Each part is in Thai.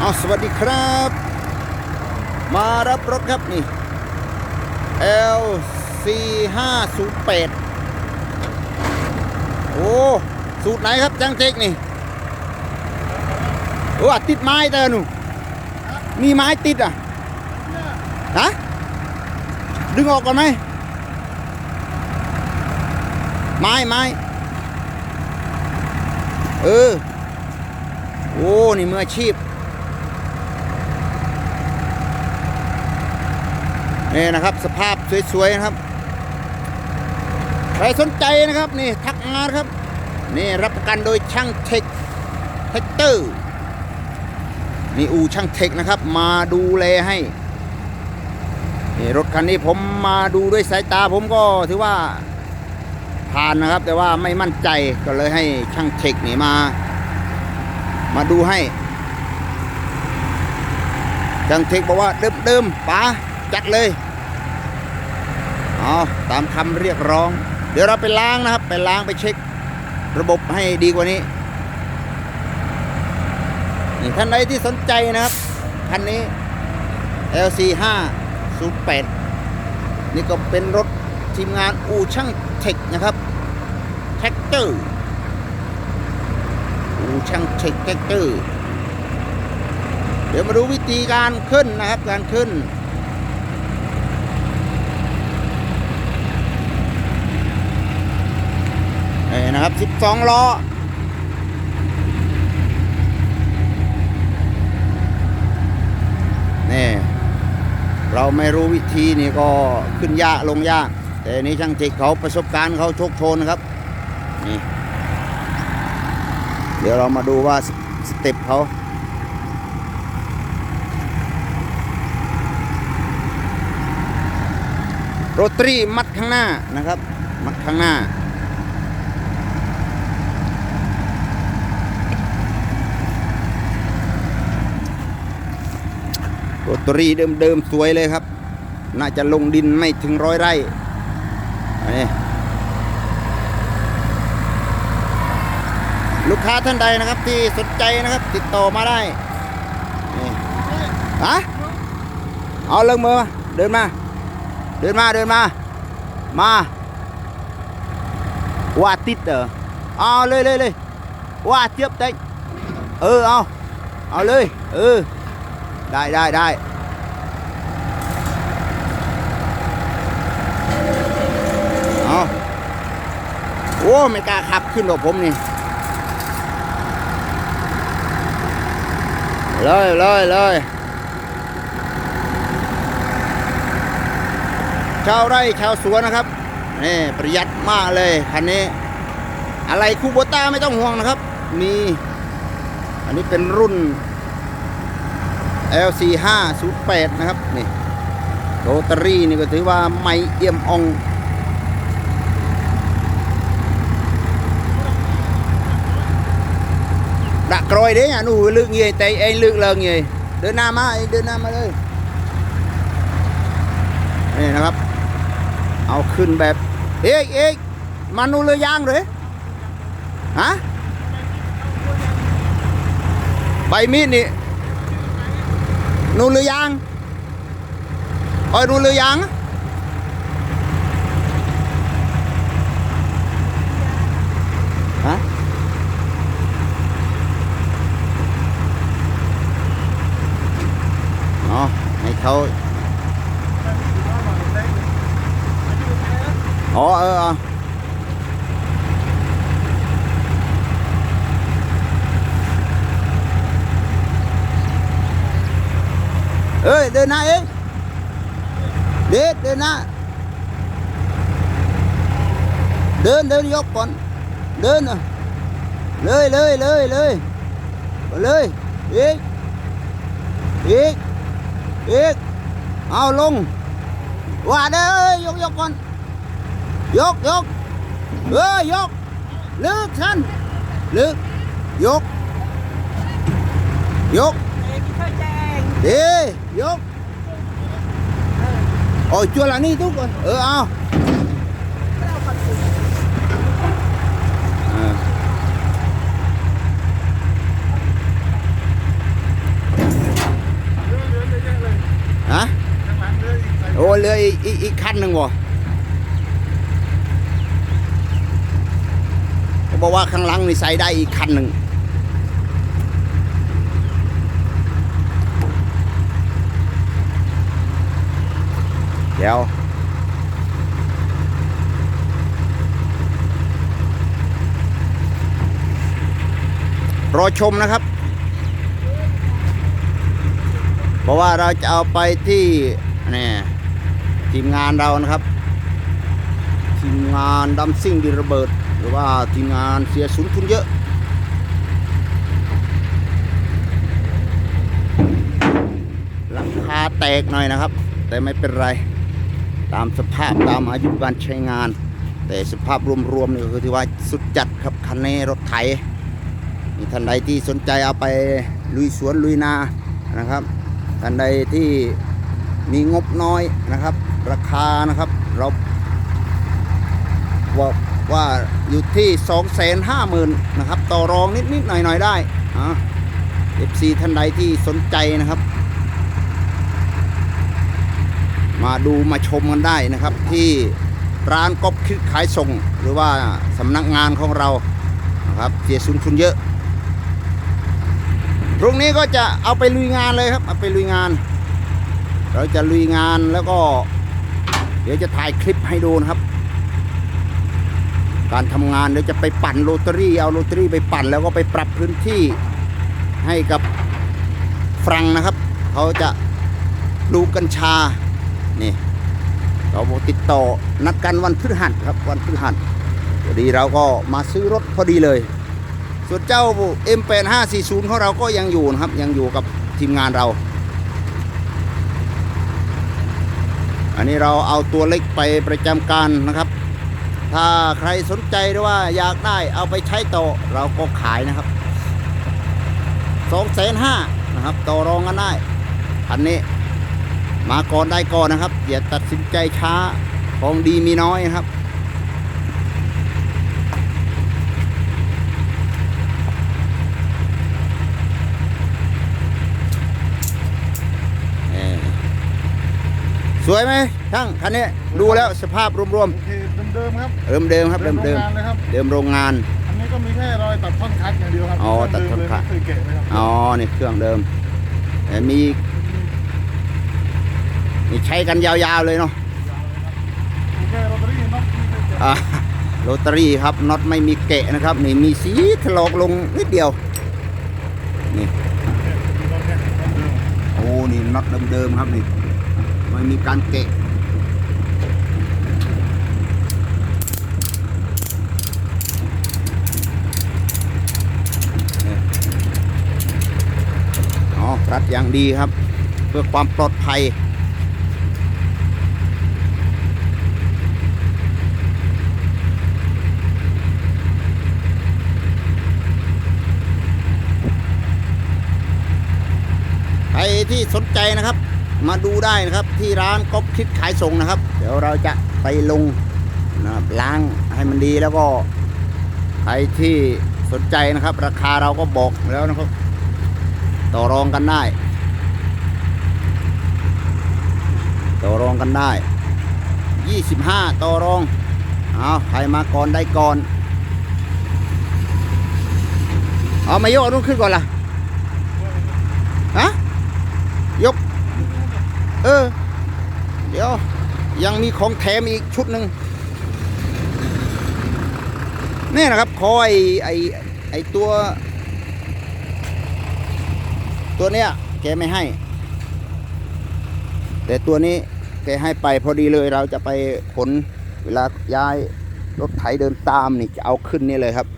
เอาสวัสดีครับ มารับรถครับนี่ L C 5 0 8โอ้ สูตรไหนครับจังเทคนี่โอ้อะติดไม้เตอหนูมีไม้ติดอะฮะดึงออกก่อนไหมไม้ไม้เออ โอ้ นี่มืออาชีพ นี่นะครับสภาพสวยๆนะครับ ใครสนใจนะครับนี่ทักมาครับ นี่รับประกันโดยช่างเทคแท็กเตอร์นี่อูช่างเทคนะครับ มาดูแลให้นี่รถคันนี้ผมมาดูด้วยสายตาผมก็ถือว่าผ่านนะครับ แต่ว่าไม่มั่นใจก็เลยให้ช่างเทคนี่มา มาดูให้ช่างเทคบอกว่าเดิมๆป๋าจัดเลย เอตามคำเรียกร้อง เดี๋ยวเราไปล้างนะครับ ไปล้างไปเช็ค ระบบให้ดีกว่านี้นี่ท่านใดที่สนใจนะครับคันนี้ LC 5 0 8นี่ก็เป็นรถทีมงานอูช่างเทคนะครับแท็กเตอร์อูช่างเทคแท็กเตอร์เดี๋ยวมาดูวิธีการขึ้นนะครับ การขึ้น นี่นะ ครับ 12 ล้อ นี่ เราไม่รู้วิธีนี่ก็ขึ้นยากลงยาก แต่นี้ช่างเทคเขาประสบการณ์เขาโชคโชนนะครับ นี่ เดี๋ยวเรามาดูว่าสเต็ปเขาโรตารีมัดข้างหน้านะครับ มัดข้างหน้า โรตารีเดิมๆสวยเลยครับ น่าจะลงดินไม่ถึงร้อยไร่นนี้ลูกค้าท่านใดนะครับที่สนใจนะครับ ติดต่อมาได้นี่ฮะเอาเลิกมือมาเดินมา เดินมาเดินมา มาว่าติดเหรอเอาเลยเลยเลยว่าเทียบเต็งเออเอาเอาเลย เออ ได้ได้ได้เอาโอ้ไม่กล้าขับขึ้นหรอกผมนี่เลยเลยเลยชาวไร่ชาวสวนนะครับนี่ประหยัดมากเลยคันนี้ อะไรคูโบต้าไม่ต้องห่วงนะครับ มี อันนี้เป็นรุ่น LC 5 0 8 นะครับ นี่โรตารี่นี่ก็ถือว่าไม่เอี่ยมอองดักกรอย đấy à nụ lượng gì tay anh lượng lần gì đơn nam á anh đơn nam มาเลยนี่นะครับ เอาขึ้นแบบเอ๊กเอ๊กมานูเรือยางเลยฮะใบมีดนี่ นูเรือยังเอ้ยนูเรือยังอะฮะ อ๋อให้เขาอ๋อเออเออ เอ้ยเดินหน้าเองเด็ดเดินหน้าเดินเดินยกก่อนเดินน่ะเลยเลยเลยเลยเลยอีกอีกอีกเอาลงว่าเด้อยกยกก่อนยกยกเอ้ยยกลึกท่านลึกยกยก เดียกโอ้ยชัวร์ละนี่ทุกคนเออเอาฮะโอ้เลยอีกอีกขั้นหนึ่งวะเขาบอกว่าข้างหลังนี่ใส่ได้อีกคันหนึ่ง เดี๋ยวรอชมนะครับ เพราะว่าเราจะเอาไปที่นี่ทีมงานเรานะครับ ทีมงานดัมซิ่งดินระเบิด หรือว่าทีมงานเสียสุนทุนเยอะ หลังคาแตกหน่อยนะครับ แต่ไม่เป็นไร ตามสภาพตามอายุการใช้งาน แต่สภาพรวมๆนี่ก็คือที่ว่าสุดจัดครับคันนี้รถไถมีท่านใดที่สนใจเอาไปลุยสวนลุยนานะครับท่านใดที่มีงบน้อยนะครับ ราคานะครับเราบอกว่าอยู่ที่2 5 0 0 0 0นะครับ ต่อรองนิดๆหน่อยๆได้อ่า FC ท่านใดที่สนใจนะครับ มาดูมาชมกันได้นะครับ ที่ร้านก๊อปคิดขายส่ง หรือว่าสำนักงานของเรานะครับเสียสุนทุนเยอะพรุ่งนี้ก็จะเอาไปลุยงานเลยครับเอาไปลุยงาน เราจะลุยงานแล้วก็ เดี๋ยวจะถ่ายคลิปให้ดูนะครับ การทำงานเดี๋ยวจะไปปั่นโรตารี่เอาโรตารี่ไปปั่น แล้วก็ไปปรับพื้นที่ให้กับฝรั่งนะครับ เขาจะปลูกกัญชา นี่ เราบอกติดต่อนัดกันวันพฤหัสครับวันพฤหัสพอดีเราก็มาซื้อรถพอดีเลย ส่วนเจ้า M8540 ของเราก็ยังอยู่นะครับ ยังอยู่กับทีมงานเรา อันนี้เราเอาตัวเล็กไปประจำการนะครับ ถ้าใครสนใจหรือว่าอยากได้เอาไปใช้ต่อเราก็ขายนะครับสองแสนห้านะครับ ต่อรองกันได้อันนี้ มาก่อนได้ก่อนนะครับ อย่าตัดสินใจช้าของดีมีน้อยนะครับเอ่อสวยไหมช่างคันนี้ดูแล้วสภาพรวมโอเคเดิมๆครับๆเดิมเดิมๆครับเดิมเดิมโรงงานเลยครับ เดิมโรงงาน อันนี้ก็มีแค่รอยตัดท่อนคัดอย่างเดียวครับอ๋อตัดท่อนคัดไม่เคยเกะเลยครับอ๋อนี่เครื่องเดิมแต่มี มีใช้กันยาวๆเลยเนาะโรตารี่น็อตอรี่ครับน็อตไม่มีเกะนะครับ นี่มีสีถลอกลงนิดเดียว นี่โอ้นี่น็อตเดิมๆครับนี่ไม่มีการเกะอ๋อรัดอย่างดีครับ เพื่อความปลอดภัย ใคร ที่สนใจนะครับ มาดูได้นะครับที่ร้านก๊อปคิดขายส่งนะครับ เดี๋ยวเราจะไปลงนะครับล้างให้มันดีแล้วก็ใครที่สนใจนะครับ ราคาเราก็บอกแล้วนะครับ ต่อรองกันได้ ต่อรองกันได้ 25 ต่อรองเอาใครมาก่อนได้ก่อนเอามายกอันนู้นขึ้นก่อนล่ะฮะ ยก เออ เดี๋ยว ยังมีของแถมอีกชุดหนึ่งนี่นะครับคอไอไอไอตัว ตัวเนี้ยแกไม่ให้ แต่ตัวนี้แกให้ไปพอดีเลยเราจะไปขนเวลาย้ายรถไถเดินตามนี่จะเอาขึ้นนี่เลยครับ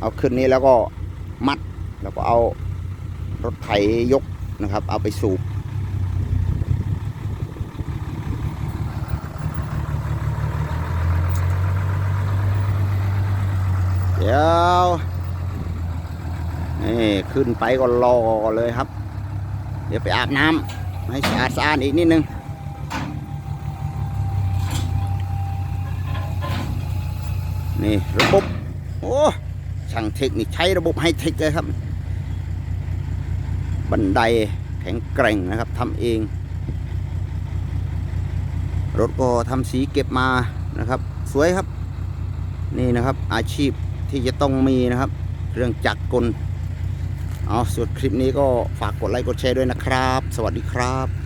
เอาขึ้นนี้แล้วก็มัด แล้วก็เอารถไถยกนะครับ เอาไปสูบ เดี๋ยวนี่ขึ้นไปก็รอเลยครับ เดี๋ยวไปอาบน้ำให้สะอาดสะอาดอีกนิดนึงนี่ระบบโอ้ช่างเทคนิคใช้ระบบไฮเทคเลยครับ บันไดแข็งแกร่งนะครับทำเอง รถก็ทำสีเก็บมานะครับ สวยครับ นี่นะครับอาชีพ ที่จะต้องมีนะครับเรื่องจักรกลเอาส่วนคลิปนี้ก็ฝากกดไลค์กดแชร์ด้วยนะครับ สวัสดีครับ